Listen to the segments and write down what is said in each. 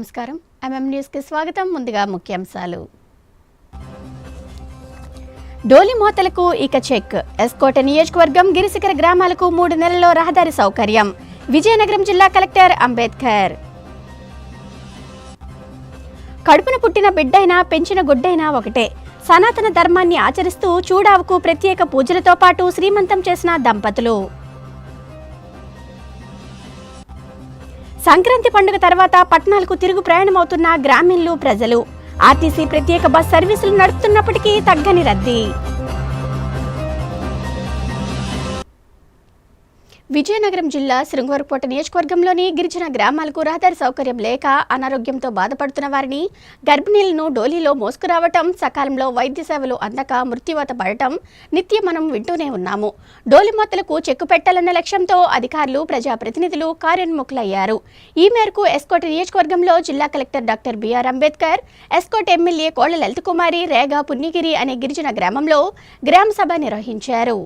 నమస్కారం. ఎంఎం న్యూస్కి స్వాగతం. ముందుగా ముఖ్యాంశాలు. డోలి మోతలకు ఇక చెక్. ఎస్కోట నియోజకవర్గం గిరిశిఖర గ్రామాలకు మూడు నెలల్లో రహదారి సౌకర్యం. విజయనగరం జిల్లా కలెక్టర్ అంబేద్కర్. కడుపున పుట్టిన బిడ్డైనా పెంచిన గుడ్డైనా ఒకటే. సనాతన ధర్మాన్ని ఆచరిస్తూ చూడావుకు ప్రత్యేక పూజలతో పాటు శ్రీమంతం చేసిన దంపతులు. సంక్రాంతి పండుగ తర్వాత పట్టణాలకు తిరుగు ప్రయాణమవుతున్న గ్రామీణులు ప్రజలు. ఆర్టీసీ ప్రత్యేక బస్ సర్వీసులు నడుపుతున్నప్పటికీ తగ్గని రద్దీ. విజయనగరం జిల్లా శృంగవరకోట నియోజకవర్గంలోని గిరిజన గ్రామాలకు రహదారి సౌకర్యం లేక అనారోగ్యంతో బాధపడుతున్న వారిని గర్భిణీలను డోలీలో మోసుకురావటం సకాలంలో వైద్య సేవలు అందక మృత్యువాత పడటం నిత్యం మనం వింటూనే ఉన్నాము. డోలి మొత్తలకు చెక్కు పెట్టాలన్న లక్ష్యంతో అధికారులు ప్రజాప్రతినిధులు కార్యోన్ముఖులయ్యారు. ఈ మేరకు ఎస్కోట నియోజకవర్గంలో జిల్లా collector doctor B R Ambedkar S Kota MLA Kolla Lalitha కుమారి రేగా పున్నిగిరి అనే గిరిజన గ్రామంలో గ్రామ సభ నిర్వహించారు.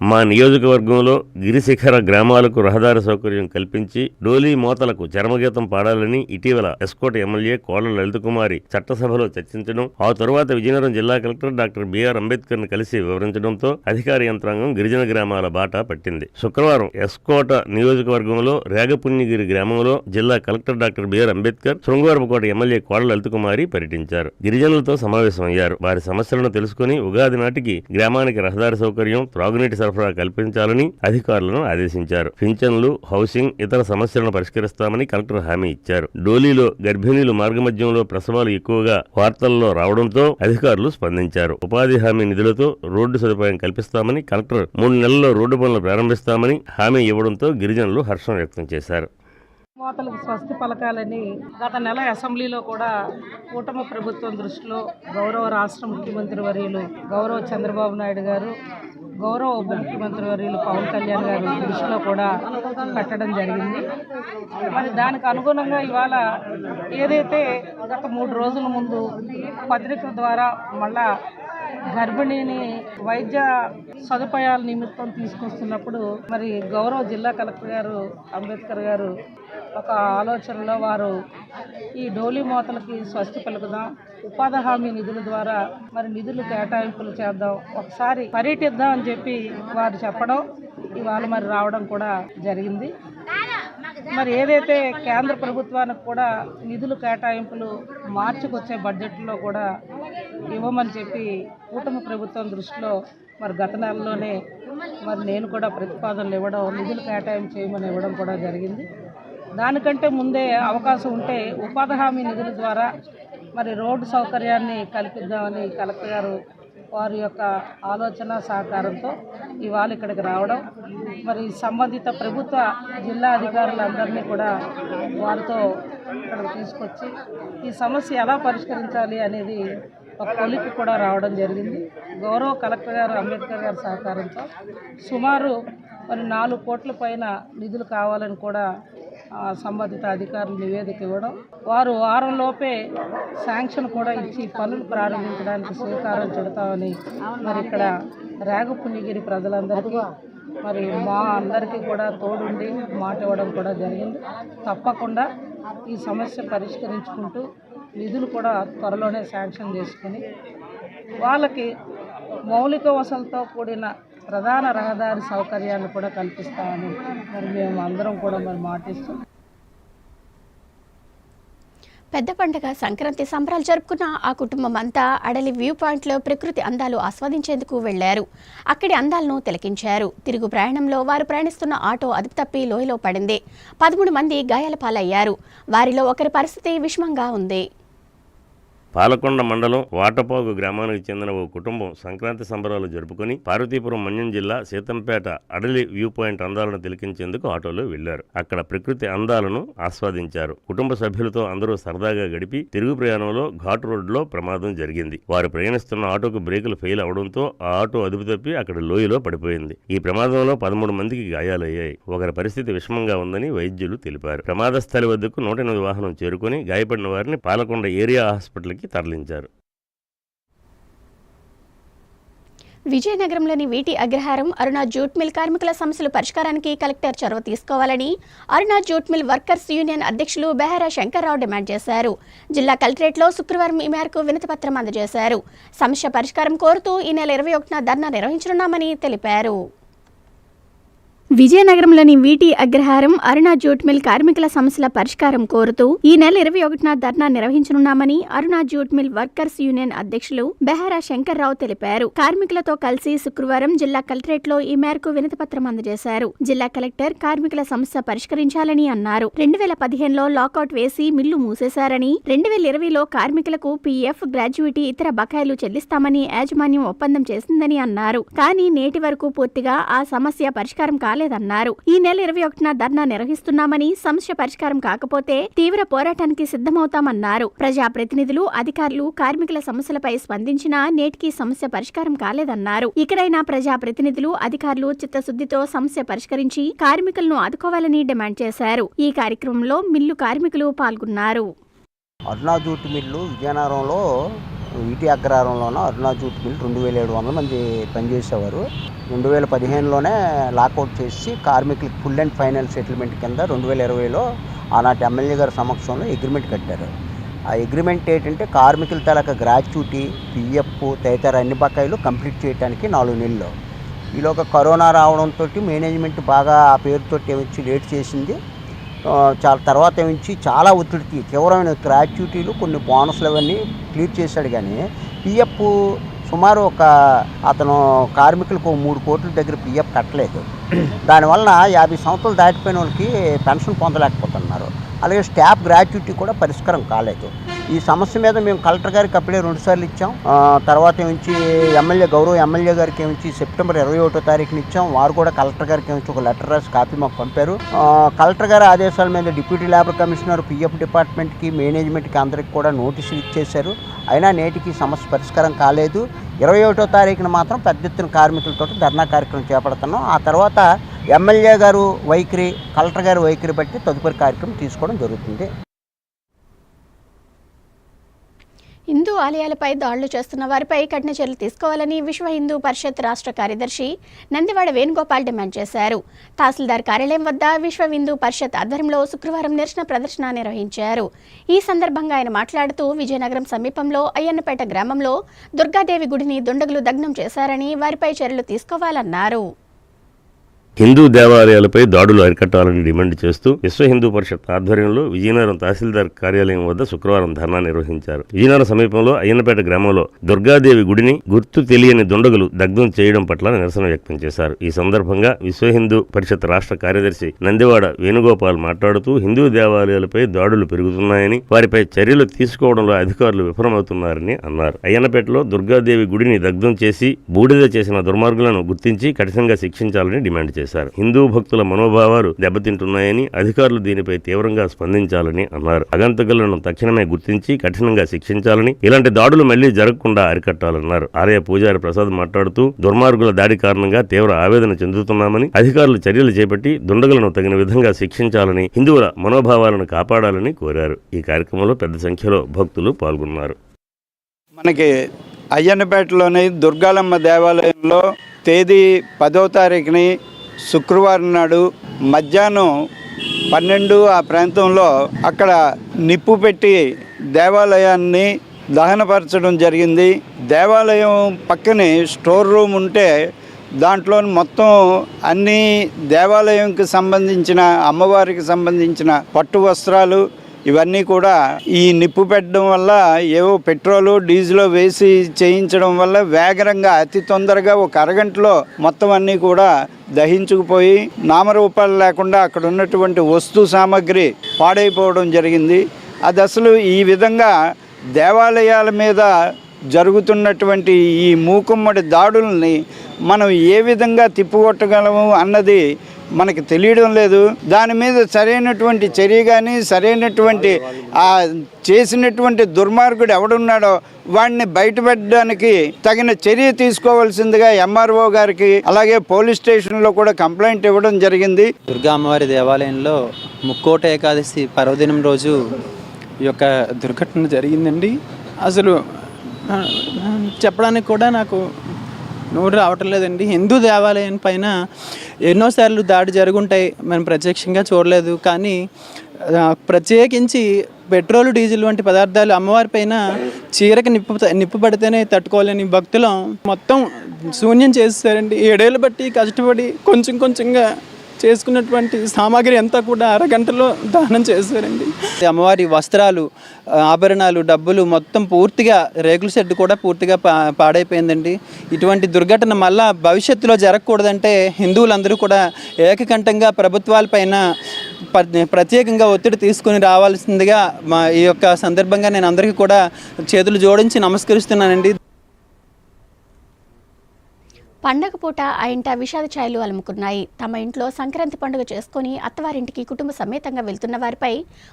మా నియోజకవర్గంలో గిరిశిఖర గ్రామాలకు రహదారి సౌకర్యం కల్పించి డోలీ మోతలకు చర్మగీతం పాడాలని ఇటీవల ఎస్కోట ఎమ్మెల్యే కోడల లలితకుమారి చట్టసభలో చర్చించడం ఆ తరువాత విజయనగరం జిల్లా కలెక్టర్ డాక్టర్ బిఆర్ అంబేద్కర్ను కలిసి వివరించడంతో అధికార యంత్రాంగం గిరిజన గ్రామాల బాట పట్టింది. శుక్రవారం ఎస్కోట నియోజకవర్గంలో రేగపుణ్యగిరి గ్రామంలో జిల్లా collector doctor B R Ambedkar Srungavarapukota MLA Kolla Lalithakumari పర్యటించారు. గిరిజనులతో సమావేశమయ్యారు. వారి సమస్యలను తెలుసుకుని ఉగాది నాటికి గ్రామానికి రహదారి సౌకర్యం త్రాగునీటి సరఫరా కల్పించాలని అధికారులను ఆదేశించారు. పింఛన్లు హౌసింగ్ ఇతర సమస్యలను పరిష్కరిస్తామని కలెక్టర్ హామీ ఇచ్చారు. డోలీలో గర్భిణీలు మార్గమధ్యంలో ప్రసవాలు ఎక్కువగా వార్తల్లో రావడంతో అధికారులు స్పందించారు. ఉపాధి హామీ నిధులతో రోడ్డు సదుపాయం కల్పిస్తామని కలెక్టర్ మూడు నెలల్లో రోడ్డు పనులు ప్రారంభిస్తామని హామీ ఇవ్వడంతో గిరిజనులు హర్షం వ్యక్తం చేశారు. మోతలకు స్వస్తి పలకాలని గత నెల అసెంబ్లీలో కూడా కూటమి ప్రభుత్వం దృష్టిలో గౌరవ రాష్ట్ర ముఖ్యమంత్రి వర్యులు గౌరవ చంద్రబాబు నాయుడు గారు గౌరవ ఉప ముఖ్యమంత్రి వర్యులు పవన్ కళ్యాణ్ గారు దృష్టిలో కూడా పెట్టడం జరిగింది. మరి దానికి అనుగుణంగా ఇవాళ ఏదైతే గత మూడు రోజుల ముందు పత్రిక ద్వారా మళ్ళా గర్భిణిని వైద్య సదుపాయాల నిమిత్తం తీసుకొస్తున్నప్పుడు మరి గౌరవ జిల్లా కలెక్టర్ గారు అంబేద్కర్ గారు ఒక ఆలోచనలో వారు ఈ డోలీ మోతలకి స్వస్తి పలుకుదాం. ఉపాధి హామీ నిధుల ద్వారా మరి నిధులు కేటాయింపులు చేద్దాం. ఒకసారి పర్యటిద్దాం అని చెప్పి వారు చెప్పడం ఇవాళ మరి రావడం కూడా జరిగింది. మరి ఏదైతే కేంద్ర ప్రభుత్వానికి కూడా నిధులు కేటాయింపులు మార్చుకొచ్చే బడ్జెట్లో కూడా ఇవ్వమని చెప్పి కూటమి ప్రభుత్వం దృష్టిలో మరి గత నెలలోనే మరి నేను కూడా ప్రతిపాదనలు ఇవ్వడం నిధులు కేటాయింపు చేయమని ఇవ్వడం కూడా జరిగింది. దానికంటే ముందే అవకాశం ఉంటే ఉపాధి హామీ నిధుల ద్వారా మరి రోడ్డు సౌకర్యాన్ని కల్పిద్దామని కలెక్టర్ గారు వారి యొక్క ఆలోచన సహకారంతో ఇవాళ ఇక్కడికి రావడం. మరి సంబంధిత ప్రభుత్వ జిల్లా అధికారులందరినీ కూడా వారితో ఇక్కడికి తీసుకొచ్చి ఈ సమస్య ఎలా పరిష్కరించాలి అనేది ఒక కొలికి కూడా రావడం జరిగింది. గౌరవ కలెక్టర్ గారు అంబేద్కర్ గారి సహకారంతో సుమారు మరి నాలుగు కోట్ల పైన నిధులు కావాలని కూడా సంబంధిత అధికారులు నివేదిక ఇవ్వడం వారు వారంలోపే శాంక్షన్ కూడా ఇచ్చి పనులు ప్రారంభించడానికి శ్రీకారం చుడతామని మరి ఇక్కడ రాగపుణ్యగిరి ప్రజలందరికీ మరి మా అందరికీ కూడా తోడుండి మాట ఇవ్వడం కూడా జరిగింది. తప్పకుండా ఈ సమస్య పరిష్కరించుకుంటూ నిధులు కూడా త్వరలోనే శాంక్షన్ చేసుకుని వాళ్ళకి మౌలిక వసతులతో కూడిన ప్రధాన రహదారి సౌకర్యాన్ని కూడా కల్పిస్తామని మరి మేము అందరం కూడా మరి మాటిస్తూ పెద్ద పండగ సంక్రాంతి సంబరాలు జరుపుకున్న ఆ కుటుంబం అంతా అడలి వ్యూ పాయింట్లో ప్రకృతి అందాలు ఆస్వాదించేందుకు వెళ్ళారు అక్కడి అందాలను తిలకించారు. తిరుగు ప్రయాణంలో వారు ప్రయాణిస్తున్న ఆటో అదుపు తప్పి లోయలో పడింది. పదమూడు మంది గాయాల పాలయ్యారు వారిలో ఒకరి పరిస్థితి విషమంగా ఉంది. పాలకొండ మండలం వాటపాగు గ్రామానికి చెందిన ఓ కుటుంబం సంక్రాంతి సంబరాలు జరుపుకుని పార్వతీపురం మన్యం జిల్లా సీతంపేట అడలి వ్యూ పాయింట్ అందాలను తిలకించేందుకు ఆటోలో వెళ్ళారు అక్కడ ప్రకృతి అందాలను ఆస్వాదించారు. కుటుంబ సభ్యులతో అందరూ సరదాగా గడిపి తిరుగు ప్రయాణంలో ఘాట్ రోడ్లో ప్రమాదం జరిగింది. వారు ప్రయాణిస్తున్న ఆటోకు బ్రేకులు ఫెయిల్ అవడంతో ఆ ఆటో అదుపు తప్పి అక్కడ లోయలో పడిపోయింది. ఈ ప్రమాదంలో పదమూడు మందికి గాయాలయ్యాయి. ఒకరి పరిస్థితి విషమంగా ఉందని వైద్యులు తెలిపారు. ప్రమాద స్థలి వద్దకు నూట ఎనిమిది వాహనం చేరుకుని గాయపడిన వారిని పాలకొండ ఏరియా హాస్పిటల్కి తరలించారు. విజయనగరంలోని వీటి అగ్రహారం అరుణ జూట్ మిల్ కార్మికుల సమస్యల పరిష్కారానికి కలెక్టర్ చొరవ తీసుకోవాలని Aruna jute mill workers union అధ్యక్షులు బెహరా శంకర్రావు డిమాండ్ చేశారు. జిల్లా కలెక్టరేట్లో శుక్రవారం ఈ మేరకు వినతిపత్రం అందజేశారు. సమస్య పరిష్కారం కోరుతూ ఈ నెల ఇరవై ఒకటిన ధర్నా నిర్వహించనున్నామని తెలిపారు. విజయనగరంలోని వీటి అగ్రహారం అరుణ జూట్ మిల్ కార్మికుల సమస్యల పరిష్కారం కోరుతూ ఈ నెల ఇరవై ఒకటిన ధర్నా నిర్వహించనున్నామని Aruna jute mill workers union అధ్యక్షులు బెహరా శంకర్రావు తెలిపారు. కార్మికులతో కలిసి శుక్రవారం జిల్లా కలెక్టరేట్లో ఈ మేరకు వినతిపత్రం అందజేశారు. జిల్లా కలెక్టర్ కార్మికుల సమస్య పరిష్కరించాలని అన్నారు. రెండు వేల పదిహేనులో లాకౌట్ వేసి మిల్లు మూసేశారని రెండు వేల ఇరవైలో కార్మికులకు పీఎఫ్ గ్రాడ్యుయేటీ ఇతర బకాయిలు చెల్లిస్తామని యాజమాన్యం ఒప్పందం చేసిందని అన్నారు. కానీ నేటి వరకు పూర్తిగా ఆ సమస్య పరిష్కారం రాలేదన్నారు ఈ నెల ఇరవై ఒకటిన ధర్నా నిర్వహిస్తున్నామని సమస్య పరిష్కారం కాకపోతే తీవ్ర పోరాటానికి సిద్ధమవుతామన్నారు. ప్రజాప్రతినిధులు అధికారులు కార్మికుల సమస్యలపై స్పందించినా నేటికి సమస్య పరిష్కారం కాలేదన్నారు. ఇకడైనా ప్రజాప్రతినిధులు అధికారులు చిత్తశుద్ధితో సమస్య పరిష్కరించి కార్మికులను ఆదుకోవాలని డిమాండ్ చేశారు. ఈ కార్యక్రమంలో మిల్లు కార్మికులు పాల్గొన్నారు. అరుణా జూట్ మిల్లు విజయనగరంలో ఈటీ అగ్రహారంలోనూ అరుణా జూట్ మిల్ రెండు వేల ఏడు వందల మంది పనిచేసేవారు. రెండు వేల పదిహేనులోనే లాకౌట్ చేసి కార్మికులకు ఫుల్ అండ్ ఫైనల్ సెటిల్మెంట్ కింద రెండు వేల ఇరవైలో ఆనాటి ఎమ్మెల్యే గారి సమక్షంలో అగ్రిమెంట్ కట్టారు. ఆ అగ్రిమెంట్ ఏంటంటే కార్మికుల తలక గ్రాట్యుటీ పిఎఫ్ తదితర అన్ని బకాయిలు కంప్లీట్ చేయడానికి నాలుగు నెలలు. ఈలోగా కరోనా రావడంతో మేనేజ్మెంట్ బాగా ఆ పేరుతో వచ్చి లేట్ చేసింది. చాలా తర్వాత నుంచి చాలా ఒత్తిడికి తీవ్రమైన గ్రాట్యుటీలు కొన్ని బోనస్లు అవన్నీ క్లియర్ చేశాడు కానీ పిఎఫ్ సుమారు ఒక అతను కార్మికులకు మూడు కోట్ల దగ్గర పిఎఫ్ కట్టలేదు. దానివల్ల యాభై సంవత్సరాలు దాటిపోయిన వాళ్ళకి పెన్షన్ పొందలేకపోతున్నారు. అలాగే స్టాఫ్ గ్రాట్యుటీ కూడా పరిష్కారం కాలేదు. ఈ సమస్య మీద మేము కలెక్టర్ గారికి అప్పుడే రెండుసార్లు ఇచ్చాం. తర్వాత ఏమించి ఎమ్మెల్యే గౌరవ ఎమ్మెల్యే గారికి ఏమించి సెప్టెంబర్ ఇరవై ఒకటో తారీఖున ఇచ్చాం. వారు కూడా కలెక్టర్ గారికి ఏమించి ఒక లెటర్ రాసి కాపీ మాకు పంపారు. కలెక్టర్ గారి ఆదేశాల మీద డిప్యూటీ లేబర్ కమిషనర్ పిఎఫ్ డిపార్ట్మెంట్కి మేనేజ్మెంట్కి అందరికి కూడా నోటీసులు ఇచ్చేశారు. అయినా నేటికి సమస్య పరిష్కారం కాలేదు. ఇరవై ఒకటో తారీఖున మాత్రం పెద్ద ఎత్తున కార్మికులతో ధర్నా కార్యక్రమం చేపడుతున్నాం. ఆ తర్వాత ఎమ్మెల్యే గారు వైఖరి కలెక్టర్ గారి వైఖరి బట్టి తదుపరి కార్యక్రమం తీసుకోవడం జరుగుతుంది. హిందూ ఆలయాలపై దాడులు చేస్తున్న వారిపై కఠిన చర్యలు తీసుకోవాలని విశ్వ హిందూ పరిషత్ రాష్ట్ర కార్యదర్శి నందివాడ వేణుగోపాల్ డిమాండ్ చేశారు. తహసీల్దార్ కార్యాలయం వద్ద విశ్వ హిందూ పరిషత్ ఆధ్వర్యంలో శుక్రవారం నిరసన ప్రదర్శన నిర్వహించారు. ఈ సందర్భంగా ఆయన మాట్లాడుతూ విజయనగరం సమీపంలో అయ్యన్నపేట గ్రామంలో దుర్గాదేవి గుడిని దుండగులు దగ్నం చేశారని వారిపై చర్యలు తీసుకోవాలన్నారు. హిందూ దేవాలయాలపై దాడులు అరికట్టాలని డిమాండ్ చేస్తూ విశ్వ హిందూ పరిషత్ ఆధ్వర్యంలో విజయనగరం తహసీల్దార్ కార్యాలయం వద్ద శుక్రవారం ధర్నా నిర్వహించారు. విజయనగరం సమీపంలో అయ్యన్నపేట గ్రామంలో దుర్గాదేవి గుడిని గుర్తు తెలియని దుండగులు దగ్ధం చేయడం పట్ల నిరసన వ్యక్తం చేశారు. ఈ సందర్భంగా విశ్వ హిందూ పరిషత్ రాష్ట్ర కార్యదర్శి నందివాడ వేణుగోపాల్ మాట్లాడుతూ హిందూ దేవాలయాలపై దాడులు పెరుగుతున్నాయని వారిపై చర్యలు తీసుకోవడంలో అధికారులు విఫలమవుతున్నారని అన్నారు. అయ్యన్నపేటలో దుర్గాదేవి గుడిని దగ్ధం చేసి బూడిద చేసిన దుర్మార్గులను గుర్తించి కఠినంగా శిక్షించాలని డిమాండ్ చేశారు. హిందూ భక్తుల మనోభావాలు దెబ్బతింటున్నాయని అధికారులు దీనిపై తీవ్రంగా స్పందించాలని అన్నారు. అగంతకులను తక్షణమే గుర్తించి కఠినంగా శిక్షించాలని ఇలాంటి దాడులు మళ్ళీ జరగకుండా అరికట్టాలన్నారు. ఆలయ పూజారి ప్రసాద్ మాట్లాడుతూ దుర్మార్గుల దాడి కారణంగా తీవ్ర ఆవేదన చెందుతున్నామని అధికారులు చర్యలు చేపట్టి దుండగులను తగిన విధంగా శిక్షించాలని హిందువుల మనోభావాలను కాపాడాలని కోరారు. ఈ కార్యక్రమంలో పెద్ద సంఖ్యలో భక్తులు పాల్గొన్నారు. మనకి అయ్యన్నపేటలోని దుర్గాలమ్మ దేవాలయంలో తేదీ పదో తారీఖుని శుక్రవారం నాడు మధ్యాహ్నం పన్నెండు ఆ ప్రాంతంలో అక్కడ నిప్పు పెట్టి దేవాలయాన్ని దహనపరచడం జరిగింది. దేవాలయం పక్కనే స్టోర్ రూమ్ ఉంటే దాంట్లో మొత్తం అన్ని దేవాలయంకి సంబంధించిన అమ్మవారికి సంబంధించిన పట్టు వస్త్రాలు ఇవన్నీ కూడా ఈ నిప్పు పెట్టడం వల్ల ఏవో పెట్రోలు డీజిల్ వేసి చేయించడం వల్ల వేగరంగా అతి తొందరగా ఒక అరగంటలో మొత్తం అన్నీ కూడా దహించుకుపోయి నామరూపాలు లేకుండా అక్కడ ఉన్నటువంటి వస్తు సామాగ్రి పాడైపోవడం జరిగింది. అది అసలు ఈ విధంగా దేవాలయాల మీద జరుగుతున్నటువంటి ఈ మూకుమ్మడి దాడుల్ని మనం ఏ విధంగా తిప్పుకొట్టగలము అన్నది మనకి తెలియడం లేదు. దాని మీద సరైనటువంటి చర్య కానీ సరైనటువంటి ఆ చేసినటువంటి దుర్మార్గుడు ఎవడున్నాడో వాడిని బయటపెట్టడానికి తగిన చర్య తీసుకోవాల్సిందిగా ఎంఆర్ఓ గారికి అలాగే పోలీస్ స్టేషన్లో కూడా కంప్లైంట్ ఇవ్వడం జరిగింది. దుర్గా అమ్మవారి దేవాలయంలో ముక్కోట ఏకాదశి పర్వదినం రోజు ఈ యొక్క దుర్ఘటన జరిగిందండి. అసలు చెప్పడానికి కూడా నాకు నోరు రావటం లేదండి. హిందూ దేవాలయం పైన ఎన్నోసార్లు దాడి జరుగుంటాయి. మనం ప్రత్యక్షంగా చూడలేదు. కానీ ప్రత్యేకించి పెట్రోల్ డీజిల్ వంటి పదార్థాలు అమ్మవారి పైన చీరకి నిప్పు నిప్పు పడితేనే తట్టుకోలేని భక్తులం మొత్తం శూన్యం చేసేసారండి. ఏడేళ్ళు బట్టి కష్టపడి కొంచెం కొంచెంగా చేసుకున్నటువంటి సామాగ్రి అంతా కూడా అరగంటలో దానం చేశారండి. అమ్మవారి వస్త్రాలు ఆభరణాలు డబ్బులు మొత్తం పూర్తిగా రేకుల షెడ్ కూడా పూర్తిగా పా పాడైపోయిందండి. ఇటువంటి దుర్ఘటన మళ్ళా భవిష్యత్తులో జరగకూడదంటే హిందువులందరూ కూడా ఏకకంఠంగా ప్రభుత్వాలపైన ప- ప్రత్యేకంగా ఒత్తిడి తీసుకుని రావాల్సిందిగా మా ఈ యొక్క సందర్భంగా నేను అందరికీ కూడా చేతులు జోడించి నమస్కరిస్తున్నానండి. పండగ పూట ఆ ఇంట విషాద ఛాయలు అలుముకున్నాయి. తమ ఇంట్లో సంక్రాంతి పండుగ చేసుకుని అత్తవారింటికి కుటుంబ సమేతంగా వెళ్తున్న వారిపై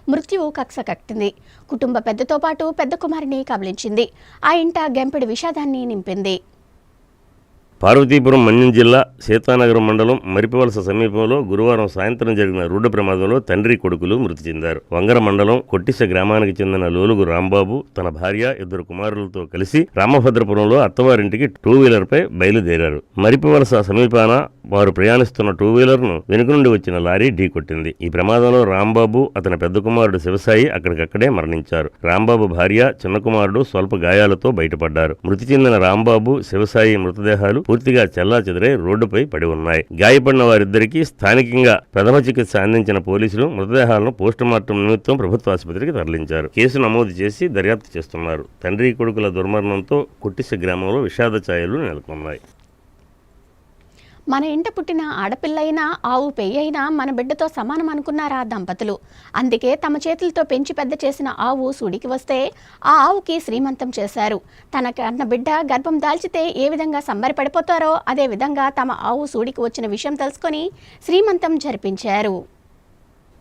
మృత్యువు కక్ష కట్టింది. కుటుంబ పెద్దతో పాటు పెద్ద కుమారిని కబలించింది ఆ ఇంట గెంపెడి విషాదాన్ని నింపింది. పార్వతీపురం మన్యం జిల్లా సీతానగరం మండలం మరిపివలస సమీపంలో గురువారం సాయంత్రం జరిగిన రోడ్డు ప్రమాదంలో తండ్రి కొడుకులు మృతి చెందారు. వంగర మండలం కొట్టిస గ్రామానికి చెందిన లోలుగు రాంబాబు తన భార్య ఇద్దరు కుమారులతో కలిసి రామభద్రపురంలో అత్తవారింటికి టూ వీలర్పై బయలుదేరారు. మరిపివలస సమీపాన వారు ప్రయాణిస్తున్న టూ వీలర్ను వెనుక నుండి వచ్చిన లారీ ఢీకొట్టింది ఈ ప్రమాదంలో రాంబాబు అతని పెద్ద కుమారుడు శివసాయి అక్కడికక్కడే మరణించారు. రాంబాబు భార్య చిన్న కుమారుడు స్వల్ప గాయాలతో బయటపడ్డారు. మృతి చెందిన రాంబాబు శివసాయి మృతదేహాలు పూర్తిగా చెల్లాచెదరై రోడ్డుపై పడి ఉన్నాయి. గాయపడిన వారిద్దరికీ స్థానికంగా ప్రథమ చికిత్స అందించిన పోలీసులు మృతదేహాలను పోస్టుమార్టం నిమిత్తం ప్రభుత్వ ఆసుపత్రికి తరలించారు. కేసు నమోదు చేసి దర్యాప్తు చేస్తున్నారు. తండ్రి కొడుకుల దుర్మరణంతో కొట్టిస గ్రామంలో విషాద ఛాయలు నెలకొన్నాయి. మన ఇంట పుట్టిన ఆడపిల్లైనా ఆవు పెయ్యైనా మన బిడ్డతో సమానం అనుకున్నారా దంపతులు? అందుకే తమ చేతులతో పెంచి పెద్ద చేసిన ఆవు సూడికి వస్తే ఆ ఆవుకి శ్రీమంతం చేశారు. తన కన్న బిడ్డ గర్భం దాల్చితే ఏ విధంగా సంబరపడిపోతారో అదే విధంగా తమ ఆవు సూడికి వచ్చిన విషయం తెలుసుకొని శ్రీమంతం జరిపించారు.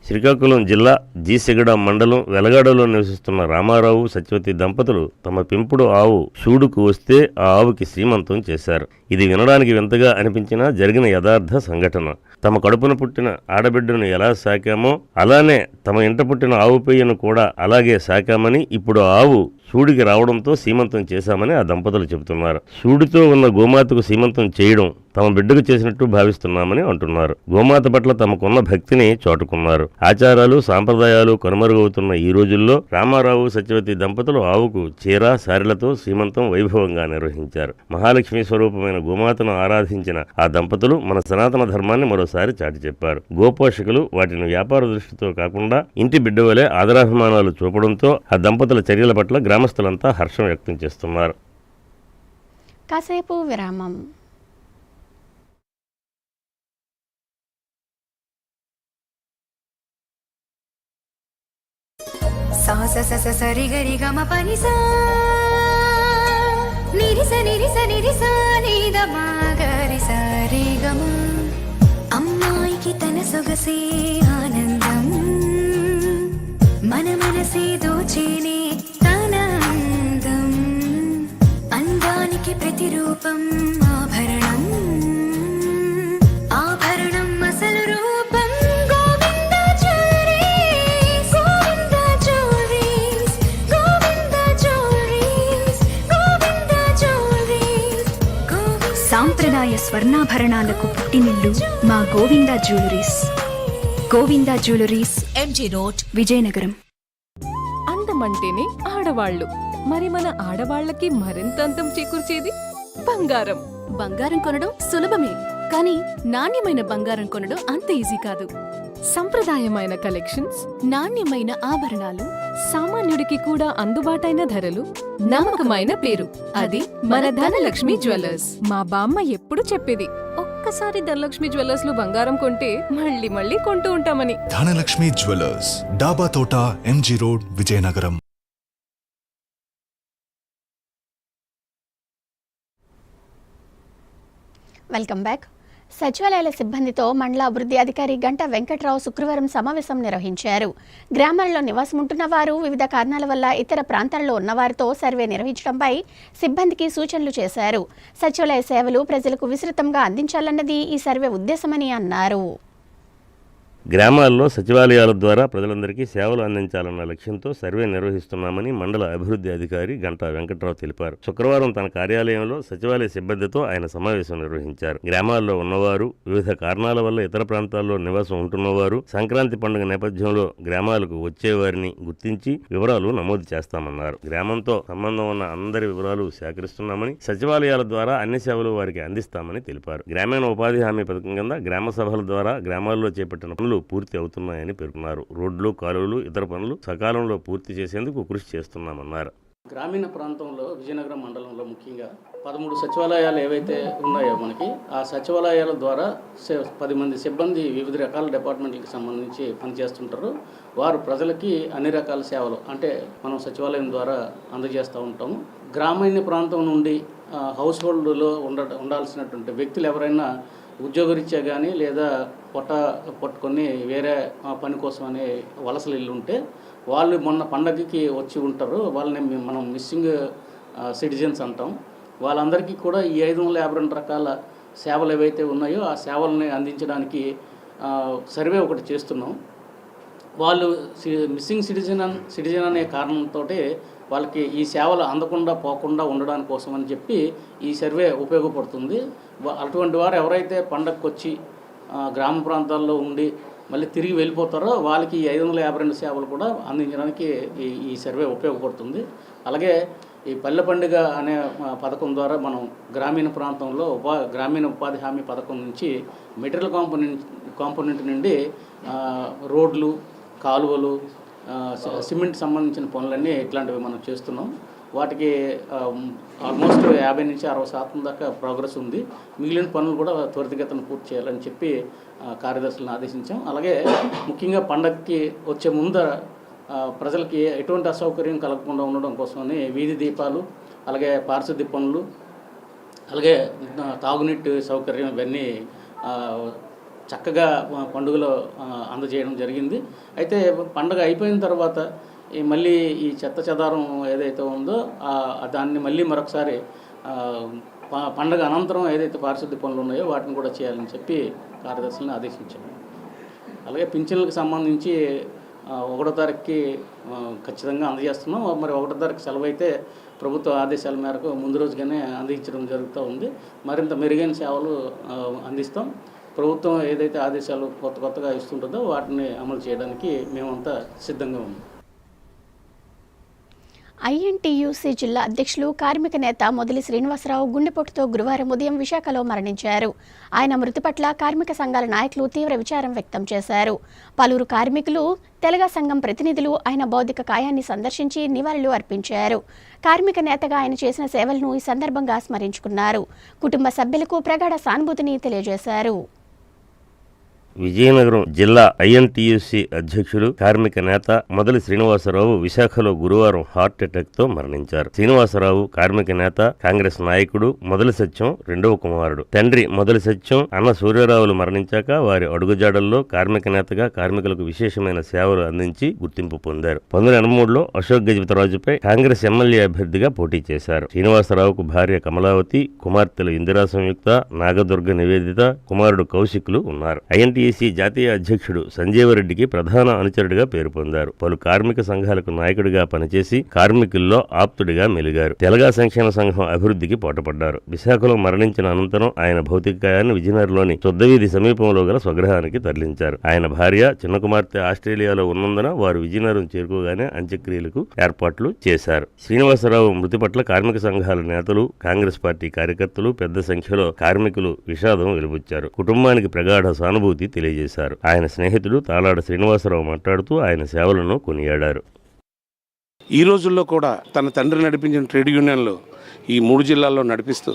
శ్రీకాకుళం జిల్లా జీసిగడ మండలం వెలగాడలో నివసిస్తున్న రామారావు సత్యవతి దంపతులు తమ పెంపుడు ఆవు సూడుకు వస్తే ఆ ఆవుకి శ్రీమంతం చేశారు. ఇది వినడానికి వింతగా అనిపించినా జరిగిన యథార్థ సంఘటన. తమ కడుపున పుట్టిన ఆడబిడ్డను ఎలా సాకామో అలానే తమ ఇంట పుట్టిన ఆవు పెయ్యను కూడా అలాగే సాకామని ఇప్పుడు ఆవు సూడికి రావడంతో సీమంతం చేశామని ఆ దంపతులు చెబుతున్నారు. సూడితో ఉన్న గోమాతకు సీమంతం చేయడం తమ బిడ్డకు చేసినట్టు భావిస్తున్నామని అంటున్నారు. గోమాత పట్ల తమకున్న భక్తిని చాటుకున్నారు. ఆచారాలు సాంప్రదాయాలు కనుమరుగవుతున్న ఈ రోజుల్లో రామారావు సత్యవతి దంపతులు ఆవుకు చీర సారెలతో సీమంతం వైభవంగా నిర్వహించారు. మహాలక్ష్మి స్వరూపమైన గోమాతను ఆరాధించిన ఆ దంపతులు మన సనాతన ధర్మాన్ని మరోసారి చాటి చెప్పారు. గోపోషకులు వాటిని వ్యాపార దృష్టితో కాకుండా ఇంటి బిడ్డ వలె ఆదరాభిమానాలు చూపడంతో ఆ దంపతుల చర్యల పట్ల గ్రామ గ్రామస్తులంతా హర్షం వ్యక్తం చేస్తున్నారు. కాసేపు విరామం. సా స స స సరి గరి గమ పని సా నిరి స నిరి స నిరి సా ని ద మా గరి స రి గమ. అమ్మాయికి తన సొగసే ఆనందం మన మనసే దోచేనే ప్రతిరూపం ఆభరణం. ఆభరణం అసలు రూపం. Govinda jewelleries Govinda jewelleries Govinda jewelleries Govinda jewelleries. Govinda సాంప్రదాయ స్వర్ణాభరణాలకు పుట్టినిల్లు మా Govinda jewelleries. Govinda jewelleries M G road Vizianagaram. అందమంటేనే ఆడవాళ్ళు. మరి మన ఆడవాళ్ళకి మరింత అందం చేకూర్చేది? బంగారం. బంగారం కొనడం సులభమే కానీ నాణ్యమైన బంగారం కొనడం అంత ఈజీ కాదు. సంప్రదాయమైన కలెక్షన్స్ నాణ్యమైన ఆభరణాలు సామాన్యుడికి కూడా అందుబాటైన ధరలు నమ్మకమైన పేరు. అది మన ధనలక్ష్మి జ్యువెలర్స్. మా బామ్మ ఎప్పుడు చెప్పేది ఒక్కసారి ధనలక్ష్మి జ్యువెలర్స్లో బంగారం కొంటే మళ్ళీ మళ్ళీ కొంటూ ఉంటామని. ధనలక్ష్మి జ్యువెలర్స్ డాబా తోట M G road Vizianagaram. Welcome back సచివాలయాల సిబ్బందితో మండల అభివృద్ధి అధికారి గంట వెంకట్రావు శుక్రవారం సమావేశం నిర్వహించారు. గ్రామాల్లో నివాసం ఉంటున్న వారు వివిధ కారణాల వల్ల ఇతర ప్రాంతాల్లో ఉన్నవారితో సర్వే నిర్వహించడంపై సిబ్బందికి సూచనలు చేశారు. సచివాలయ సేవలు ప్రజలకు విస్తృతంగా అందించాలన్నది ఈ సర్వే ఉద్దేశమని అన్నారు. గ్రామాల్లో సచివాలయాల ద్వారా ప్రజలందరికీ సేవలు అందించాలన్న లక్ష్యంతో సర్వే నిర్వహిస్తున్నామని మండల అభివృద్ధి అధికారి గంటా వెంకట్రావు తెలిపారు. శుక్రవారం తన కార్యాలయంలో సచివాలయ సిబ్బందితో ఆయన సమావేశం నిర్వహించారు. గ్రామాల్లో ఉన్నవారు వివిధ కారణాల వల్ల ఇతర ప్రాంతాల్లో నివాసం ఉంటున్నవారు సంక్రాంతి పండుగ నేపథ్యంలో గ్రామాలకు వచ్చేవారిని గుర్తించి వివరాలు నమోదు చేస్తామన్నారు. గ్రామంతో సంబంధం ఉన్న అందరి వివరాలు సేకరిస్తున్నామని సచివాలయాల ద్వారా అన్ని సేవలు వారికి అందిస్తామని తెలిపారు. గ్రామీణ ఉపాధి హామీ పథకం కింద గ్రామ సభల ద్వారా గ్రామాల్లో చేపట్టిన పనులు పూర్తి అవుతున్నాయని పేర్కొన్నారు. రోడ్లు కాలువలు ఇతర పనులు సకాలంలో పూర్తి చేసేందుకు కృషి చేస్తున్నామన్నారు. గ్రామీణ ప్రాంతంలో విజయనగరం మండలంలో ముఖ్యంగా పదమూడు సచివాలయాలు ఏవైతే ఉన్నాయో మనకి ఆ సచివాలయాల ద్వారా సే- పది మంది సిబ్బంది వివిధ రకాల డిపార్ట్మెంట్లకు సంబంధించి పనిచేస్తుంటారు. వారు ప్రజలకి అన్ని రకాల సేవలు అంటే మనం సచివాలయం ద్వారా అందజేస్తూ ఉంటాము. గ్రామీణ ప్రాంతం నుండి హౌస్ హోల్డ్లో ఉండ ఉండాల్సినటువంటి వ్యక్తులు ఎవరైనా ఉద్యోగరీత్యా కానీ లేదా పొట్ట పట్టుకొని వేరే పని కోసం అనే వలసలు ఇల్లు ఉంటే వాళ్ళు మొన్న పండగకి వచ్చి ఉంటారు. వాళ్ళని మనం మిస్సింగ్ సిటిజన్స్ అంటాం. వాళ్ళందరికీ కూడా ఈ ఐదు వందల యాభై రెండు రకాల సేవలు ఏవైతే ఉన్నాయో ఆ సేవల్ని అందించడానికి సర్వే ఒకటి చేస్తున్నాం. వాళ్ళు సి- మిస్సింగ్ సిటిజన్ సిటిజన్ అనే కారణంతో వాళ్ళకి ఈ సేవలు అందకుండా పోకుండా ఉండడానికి కోసం అని చెప్పి ఈ సర్వే ఉపయోగపడుతుంది. అటువంటి వారు ఎవరైతే పండగకు వచ్చి గ్రామ ప్రాంతాల్లో ఉండి మళ్ళీ తిరిగి వెళ్ళిపోతారో వాళ్ళకి ఈ ఐదు వందల యాభై రెండు సేవలు కూడా అందించడానికి ఈ ఈ సర్వే ఉపయోగపడుతుంది. అలాగే ఈ పల్లె పండుగ అనే పథకం ద్వారా మనం గ్రామీణ ప్రాంతంలో ఉపా గ్రామీణ ఉపాధి హామీ పథకం నుంచి మెటీరియల్ కాంపోనెంట్ కాంపోనెంట్ నుండి రోడ్లు కాలువలు సిమెంట్ సంబంధించిన పనులన్నీ ఇట్లాంటివి మనం చేస్తున్నాం. వాటికి ఆల్మోస్ట్ యాభై నుంచి అరవై శాతం దాకా ప్రోగ్రెస్ ఉంది. మిగిలిన పనులు కూడా త్వరితగతిన పూర్తి చేయాలని చెప్పి కార్యదర్శులను ఆదేశించాం. అలాగే ముఖ్యంగా పండగకి వచ్చే ముందర ప్రజలకి ఎటువంటి అసౌకర్యం కలగకుండా ఉండడం కోసమని వీధి దీపాలు అలాగే పారిశుద్ధ్య పనులు అలాగే తాగునీటి సౌకర్యం ఇవన్నీ చక్కగా పండుగలో అందజేయడం జరిగింది. అయితే పండుగ అయిపోయిన తర్వాత ఈ మళ్ళీ ఈ చెత్త చెదారం ఏదైతే ఉందో దాన్ని మళ్ళీ మరొకసారి ప- పండుగ అనంతరం ఏదైతే పారిశుద్ధ్య పనులు ఉన్నాయో వాటిని కూడా చేయాలని చెప్పి కార్యదర్శులను ఆదేశించాను అలాగే పింఛన్లకు సంబంధించి ఒకటో తారీఖుకి ఖచ్చితంగా అందజేస్తున్నాం. మరి ఒకటో తారీఖు సెలవు అయితే ప్రభుత్వ ఆదేశాల మేరకు ముందు రోజుగానే అందించడం జరుగుతూ ఉంది. మరింత మెరుగైన సేవలు అందిస్తాం. ప్రభుత్వం ఏదైతే ఆదేశాలు కొత్త కొత్తగా ఇస్తుంటుందో వాటిని అమలు చేయడానికి మేమంతా సిద్ధంగా ఉన్నాం. ఐఎన్టీయూసీ జిల్లా అధ్యక్షులు కార్మిక నేత మొదలి శ్రీనివాసరావు గుండెపోటుతో గురువారం ఉదయం విశాఖలో మరణించారు. ఆయన మృతి పట్ల కార్మిక సంఘాల నాయకులు తీవ్ర విచారం వ్యక్తం చేశారు. పలువురు కార్మికులు తెలగ సంఘం ప్రతినిధులు ఆయన భౌతిక కాయాన్ని సందర్శించి నివాళులు అర్పించారు. కార్మిక నేతగా ఆయన చేసిన సేవలను ఈ సందర్భంగా స్మరించుకున్నారు. కుటుంబ సభ్యులకు ప్రగాఢ సానుభూతిని తెలియజేశారు. విజయనగరం జిల్లా ఐఎన్టీయూసీ అధ్యక్షుడు కార్మిక నేత మొదలి శ్రీనివాసరావు విశాఖలో గురువారం హార్ట్ అటాక్తో మరణించారు. శ్రీనివాసరావు కార్మిక నేత కాంగ్రెస్ నాయకుడు మొదలి సత్యం రెండవ కుమారుడు. తండ్రి మొదలి సత్యం అన్న సూర్యరావులు మరణించాక వారి అడుగుజాడల్లో కార్మిక నేతగా కార్మికులకు విశేషమైన సేవలు అందించి గుర్తింపు పొందారు. పంతొమ్మిది ఎనభై మూడులో అశోక్ గజపతిరాజుపై కాంగ్రెస్ ఎమ్మెల్యే అభ్యర్థిగా పోటీ చేశారు. శ్రీనివాసరావుకు భార్య కమలావతి కుమార్తెలు ఇందిరా సంయుక్త నాగదుర్గ నివేదిత కుమారుడు కౌశిక్లు ఉన్నారు. ఐఎన్టీయూసీ జాతీయ అధ్యక్షుడు సంజీవరెడ్డికి ప్రధాన అనుచరుడిగా పేరు పొందారు. పలు కార్మిక సంఘాలకు నాయకుడిగా పనిచేసి కార్మికుల్లో ఆప్తుడిగా మెలిగారు. తెలగా సంక్షేమ సంఘం అభివృద్ధికి పోటపడ్డారు. విశాఖలో మరణించిన అనంతరం ఆయన భౌతికాయాన్ని విజయనగరంలోని చుద్దవీధి సమీపంలో గల స్వగ్రహానికి తరలించారు. ఆయన భార్య చిన్న కుమార్తె ఆస్ట్రేలియాలో ఉన్నందున వారు విజయనగరం చేరుకోగానే అంత్యక్రియలకు ఏర్పాట్లు చేశారు. శ్రీనివాసరావు మృతి పట్ల కార్మిక సంఘాల నేతలు కాంగ్రెస్ పార్టీ కార్యకర్తలు పెద్ద సంఖ్యలో కార్మికులు విషాదం వెలుబుచ్చారు. కుటుంబానికి ప్రగాఢ సానుభూతి తెలియజేశారు. ఆయన స్నేహితుడు తాలాడ శ్రీనివాసరావు మాట్లాడుతూ ఆయన సేవలను కొనియాడారు. ఈ రోజుల్లో కూడా తన తండ్రి నడిపించిన ట్రేడ్ యూనియన్లు ఈ మూడు జిల్లాల్లో నడిపిస్తూ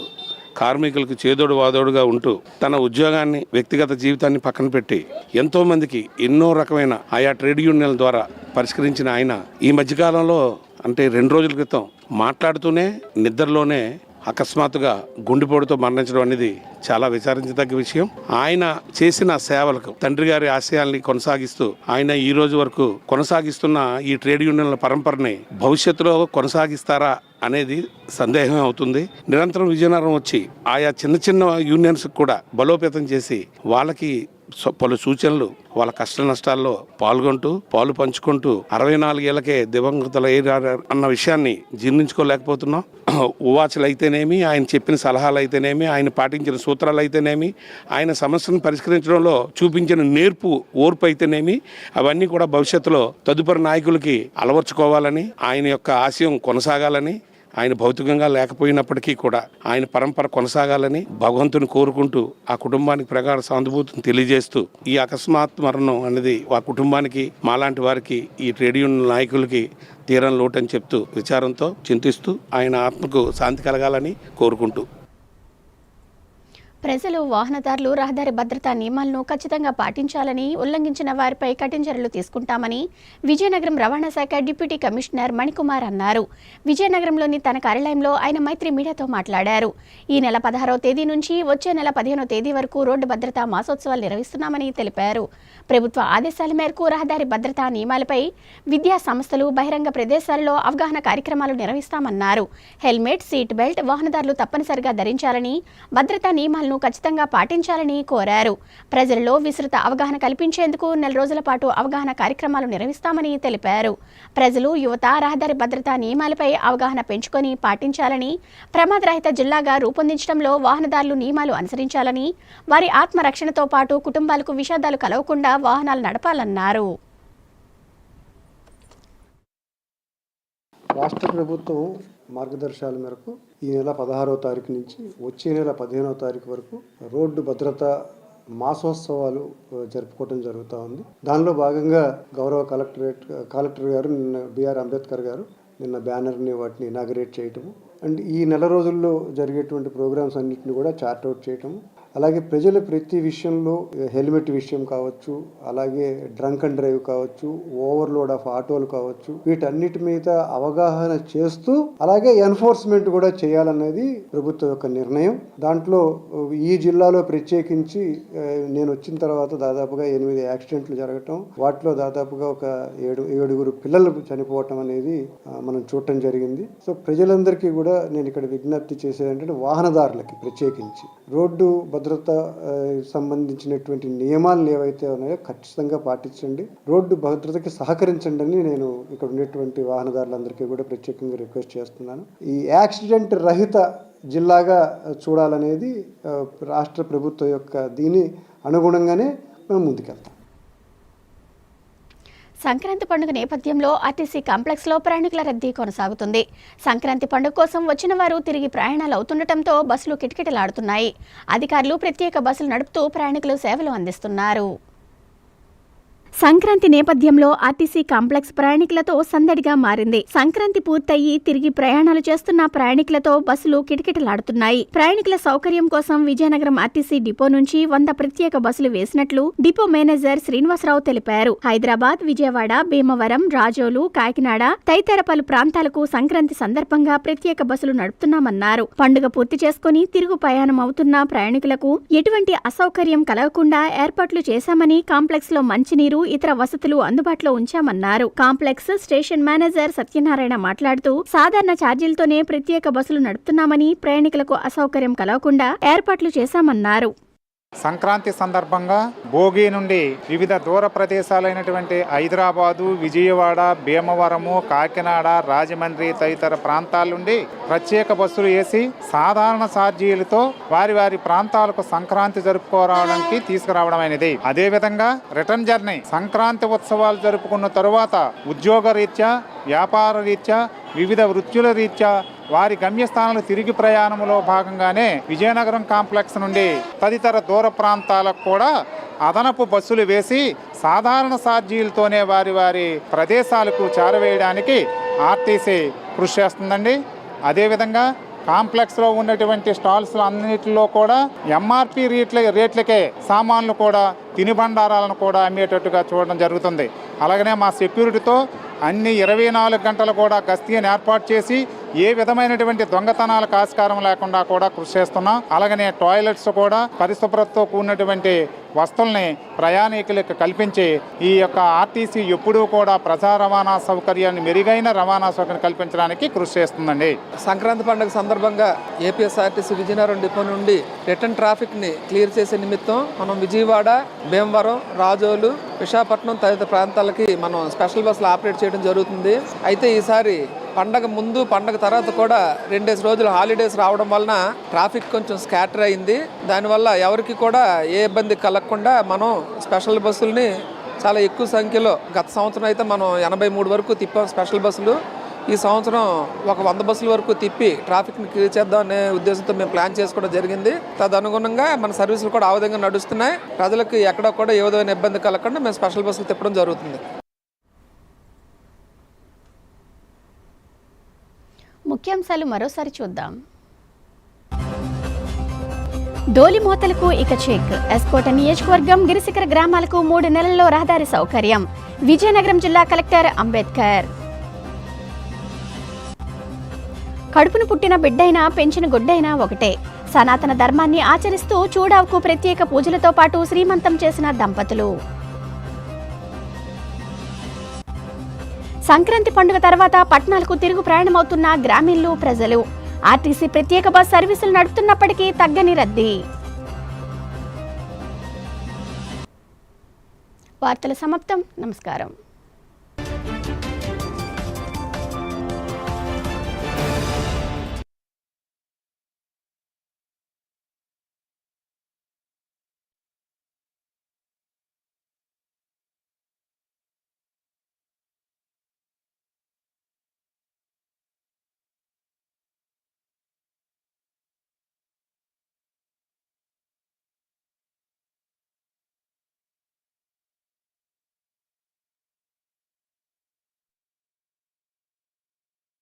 కార్మికులకు చేదోడు వాదోడుగా ఉంటూ తన ఉద్యోగాన్ని వ్యక్తిగత జీవితాన్ని పక్కన పెట్టి ఎంతో మందికి ఎన్నో రకమైన ఆయా ట్రేడ్ యూనియన్ల ద్వారా పరిష్కరించిన ఆయన ఈ మధ్యకాలంలో అంటే రెండు రోజుల క్రితం మాట్లాడుతూనే నిద్రలోనే అకస్మాత్తుగా గుండెపోటుతో మరణించడం అనేది చాలా విచారించదగ్గ విషయం. ఆయన చేసిన సేవలకు తండ్రి గారి ఆశయాల్ని కొనసాగిస్తూ ఆయన ఈ రోజు వరకు కొనసాగిస్తున్న ఈ ట్రేడ్ యూనియన్ల పరంపరని భవిష్యత్తులో కొనసాగిస్తారా అనేది సందేహం అవుతుంది. నిరంతరం విజయనగరం వచ్చి ఆయా చిన్న చిన్న యూనియన్స్ కూడా బలోపేతం చేసి వాళ్ళకి పలు సూచనలు వాళ్ళ కష్ట నష్టాల్లో పాల్గొంటూ పాలు పంచుకుంటూ అరవై నాలుగేళ్ళకే దివంగతులయ్యారు అన్న విషయాన్ని జీర్ణించుకోలేకపోతున్నాం. ఉవాచలు అయితేనేమి ఆయన చెప్పిన సలహాలు అయితేనేమి ఆయన పాటించిన సూత్రాలు అయితేనేమి ఆయన సమస్యను పరిష్కరించడంలో చూపించిన నేర్పు ఓర్పు అయితేనేమి అవన్నీ కూడా భవిష్యత్తులో తదుపరి నాయకులకి అలవర్చుకోవాలని ఆయన యొక్క ఆశయం కొనసాగాలని ఆయన భౌతికంగా లేకపోయినప్పటికీ కూడా ఆయన పరంపర కొనసాగాలని భగవంతుని కోరుకుంటూ ఆ కుటుంబానికి ప్రగాఢ సానుభూతిని తెలియజేస్తూ ఈ అకస్మాత్ మరణం అనేది ఆ కుటుంబానికి మాలాంటి వారికి ఈ ట్రేడ్ యూనియన్ నాయకులకి తీరం లోటని చెప్తూ విచారంతో చింతిస్తూ ఆయన ఆత్మకు శాంతి కలగాలని కోరుకుంటూ ప్రజలు వాహనదారులు రహదారి భద్రతా నియమాలను ఖచ్చితంగా పాటించాలని ఉల్లంఘించిన వారిపై కఠిన చర్యలు తీసుకుంటామని విజయనగరం రవాణా శాఖ డిప్యూటీ కమిషనర్ మణికుమార్ అన్నారు. విజయనగరంలోని తన కార్యాలయంలో ఆయన మైత్రి మీడియాతో మాట్లాడారు. ఈ నెల పదహారవ తేదీ నుంచి వచ్చే నెల పదిహేనో తేదీ వరకు రోడ్డు భద్రతా మాసోత్సవాలు నిర్వహిస్తున్నామని తెలిపారు. ప్రభుత్వ ఆదేశాల మేరకు రహదారి భద్రతా నియమాలపై విద్యా సంస్థలు బహిరంగ ప్రదేశాల్లో అవగాహన కార్యక్రమాలు నిర్వహిస్తామన్నారు. హెల్మెట్ సీట్ బెల్ట్ వాహనదారులు తప్పనిసరిగా ధరించాలని భద్రతా నిబంధనలను ఖచ్చితంగా పాటించాలని కోరారు. ప్రజలలో విస్తృత అవగాహన కల్పించేందుకు నెల రోజుల పాటు అవగాహన కార్యక్రమాలు నిర్వహిస్తామని తెలిపారు. ప్రజలు యువత రహదారి భద్రతా నియమాలపై అవగాహన పెంచుకొని పాటించాలని ప్రమాదరహిత జిల్లాగా రూపొందించడంలో వాహనదారులు నియమాలు అనుసరించాలని వారి ఆత్మరక్షణతో పాటు కుటుంబాలకు విషాదాలు కలవకుండా వాహనాలు నడపాలన్నారు. రాష్ట్ర ప్రభుత్వం మార్గదర్శకాల మేరకు ఈ నెల పదహారవ తారీఖు నుంచి వచ్చే నెల పదిహేనవ తారీఖు వరకు రోడ్డు భద్రత మాసోత్సవాలు జరుపుకోవడం జరుగుతూ ఉంది. దానిలో భాగంగా గౌరవ కలెక్టరేట్ కలెక్టర్ గారు నిన్న బిఆర్ అంబేద్కర్ గారు నిన్న బ్యానర్ని వాటిని ఇనాగరేట్ చేయటము. అండ్ ఈ నెల రోజుల్లో జరిగేటువంటి ప్రోగ్రామ్స్ అన్నింటిని కూడా చార్ట్ అవుట్ చేయటము. అలాగే ప్రజలు ప్రతి విషయంలో హెల్మెట్ విషయం కావచ్చు అలాగే డ్రంక్ అండ్ డ్రైవ్ కావచ్చు ఓవర్లోడ్ ఆఫ్ ఆటోలు కావచ్చు వీటన్నిటి మీద అవగాహన చేస్తూ అలాగే ఎన్ఫోర్స్మెంట్ కూడా చేయాలనేది ప్రభుత్వం యొక్క నిర్ణయం. దాంట్లో ఈ జిల్లాలో ప్రత్యేకించి నేను వచ్చిన తర్వాత దాదాపుగా ఎనిమిది యాక్సిడెంట్లు జరగటం వాటిలో దాదాపుగా ఒక ఏడు ఏడుగురు పిల్లలు చనిపోవటం అనేది మనం చూడటం జరిగింది. సో ప్రజలందరికీ కూడా నేను ఇక్కడ విజ్ఞప్తి చేసేది ఏంటంటే వాహనదారులకి ప్రత్యేకించి. రోడ్డు భద్రత భద్రత సంబంధించినటువంటి నియమాలు ఏవైతే ఉన్నాయో ఖచ్చితంగా పాటించండి. రోడ్డు భద్రతకి సహకరించండి అని నేను ఇక్కడ ఉన్నటువంటి వాహనదారులందరికీ కూడా ప్రత్యేకంగా రిక్వెస్ట్ చేస్తున్నాను. ఈ యాక్సిడెంట్ రహిత జిల్లాగా చూడాలనేది రాష్ట్ర ప్రభుత్వం యొక్క దీని అనుగుణంగానే మేము ముందుకెళ్తాం. సంక్రాంతి పండుగ నేపథ్యంలో ఆర్టీసీ కాంప్లెక్స్లో ప్రయాణికుల రద్దీ కొనసాగుతుంది. సంక్రాంతి పండుగ కోసం వచ్చిన వారు తిరిగి ప్రయాణాలు అవుతుండటంతో బస్సులు కిటకిటలాడుతున్నాయి. అధికారులు ప్రత్యేక బస్సులు నడుపుతూ ప్రయాణికులు సేవలు అందిస్తున్నారు. సంక్రాంతి నేపథ్యంలో ఆర్టీసీ కాంప్లెక్స్ ప్రయాణికులతో సందడిగా మారింది. సంక్రాంతి పూర్తయి తిరిగి ప్రయాణాలు చేస్తున్న ప్రయాణికులతో బస్సులు కిటకిటలాడుతున్నాయి. ప్రయాణికుల సౌకర్యం కోసం విజయనగరం ఆర్టీసీ డిపో నుంచి వంద ప్రత్యేక బస్సులు వేసినట్లు డిపో మేనేజర్ శ్రీనివాసరావు తెలిపారు. హైదరాబాద్ విజయవాడ భీమవరం రాజోలు కాకినాడ తదితర పలు ప్రాంతాలకు సంక్రాంతి సందర్భంగా ప్రత్యేక బస్సులు నడుపుతున్నామన్నారు. పండుగ పూర్తి చేసుకుని తిరుగు ప్రయాణం అవుతున్న ప్రయాణికులకు ఎటువంటి అసౌకర్యం కలగకుండా ఏర్పాట్లు చేశామని కాంప్లెక్స్లో మంచినీరు ఇతర వసతులు అందుబాటులో ఉంచామన్నారు. కాంప్లెక్స్ స్టేషన్ మేనేజర్ సత్యనారాయణ మాట్లాడుతూ సాధారణ ఛార్జీలతోనే ప్రత్యేక బస్సులు నడుపుతున్నామని ప్రయాణికులకు అసౌకర్యం కలగకుండా ఏర్పాట్లు చేశామన్నారు. సంక్రాంతి సందర్భంగా భోగి నుండి వివిధ దూర ప్రదేశాలైనటువంటి హైదరాబాదు విజయవాడ భీమవరము కాకినాడ రాజమండ్రి తదితర ప్రాంతాల నుండి ప్రత్యేక బస్సులు వేసి సాధారణ ఛార్జీలతో వారి వారి ప్రాంతాలకు సంక్రాంతి జరుపుకోవడానికి తీసుకురావడం అనేది అదేవిధంగా రిటర్న్ జర్నీ సంక్రాంతి ఉత్సవాలు జరుపుకున్న తరువాత ఉద్యోగ రీత్యా వ్యాపార రీత్యా వివిధ వృత్తుల రీత్యా వారి గమ్యస్థానాలు తిరిగి ప్రయాణంలో భాగంగానే విజయనగరం కాంప్లెక్స్ నుండి తదితర దూర ప్రాంతాలకు కూడా అదనపు బస్సులు వేసి సాధారణ ఛార్జీలతోనే వారి వారి ప్రదేశాలకు చేరవేయడానికి ఆర్టీసీ కృషి చేస్తుందండి. అదేవిధంగా కాంప్లెక్స్లో ఉన్నటువంటి స్టాల్స్ అన్నిటిలో కూడా ఎంఆర్పి రేట్ల రేట్లకే సామాన్లు కూడా తినుబండారాలను కూడా అమ్మేటట్టుగా చూడడం జరుగుతుంది. అలాగనే మా సెక్యూరిటీతో అన్ని ఇరవై నాలుగు గంటలు కూడా గస్తీని ఏర్పాటు చేసి ఏ విధమైనటువంటి దొంగతనాలకు ఆస్కారం లేకుండా కూడా కృషి చేస్తున్నాం. అలాగనే టాయిలెట్స్ కూడా పరిశుభ్రతతో కూడినటువంటి వస్తువుల్ని ప్రయాణికులకు కల్పించి ఈ యొక్క ఆర్టీసీ ఎప్పుడూ కూడా ప్రజా రవాణా సౌకర్యాన్ని మెరుగైన రవాణా సౌకర్యం కల్పించడానికి కృషి చేస్తుందండి. సంక్రాంతి పండుగ సందర్భంగా ఏపీఎస్ఆర్టీసీ విజయనగరం డిపో నుండి రిటర్న్ ట్రాఫిక్ని క్లియర్ చేసే నిమిత్తం మనం విజయవాడ భీమవరం రాజోలు విశాఖపట్నం తదితర ప్రాంతాలకి మనం స్పెషల్ బస్సులు ఆపరేట్ చేయడం జరుగుతుంది. అయితే ఈసారి పండగ ముందు పండగ తర్వాత కూడా రెండేసి రోజులు హాలిడేస్ రావడం వలన ట్రాఫిక్ కొంచెం స్కాటర్ అయింది. దానివల్ల ఎవరికి కూడా ఏ ఇబ్బంది కలగకుండా మనం స్పెషల్ బస్సుల్ని చాలా ఎక్కువ సంఖ్యలో గత సంవత్సరం అయితే మనం ఎనభై మూడు వరకు తిప్పాం స్పెషల్ బస్సులు. ఈ సంవత్సరం ఒక వంద బస్సుల వరకు తిప్పి ట్రాఫిక్ని క్లియర్ చేద్దాం అనే ఉద్దేశంతో మేము ప్లాన్ చేసుకోవడం జరిగింది. తదనుగుణంగా మన సర్వీసులు కూడా ఆ విధంగా నడుస్తున్నాయి. ప్రజలకు ఎక్కడ కూడా ఏ విధమైన ఇబ్బంది కలగకుండా మేము స్పెషల్ బస్సులు తిప్పడం జరుగుతుంది. ముఖ్యాంశాలు మరోసారి చూద్దాం. డోలి మోతలకు ఇక చెక్ ఎస్కోట నియోజకవర్గం గిరిశిఖర గ్రామాలకు మూడు నెలల్లో రహదారి సౌకర్యం. విజయనగరం జిల్లా కలెక్టర్ అంబేద్కర్. కడుపును పుట్టిన బిడ్డైనా పెంచిన గుడ్డైనా ఒకటే. సనాతన ధర్మాన్ని ఆచరిస్తూ చూడావుకు ప్రత్యేక పూజలతో పాటు శ్రీమంతం చేసిన దంపతులు. సంక్రాంతి పండుగ తర్వాత పట్టణాలకు తిరుగు ప్రయాణమవుతున్న గ్రామీణులు ప్రజలు. ఆర్టీసీ ప్రత్యేక బస్ సర్వీసులు నడుపుతున్నప్పటికీ తగ్గని రద్దీ. వార్తల సమాప్తం. నమస్కారం.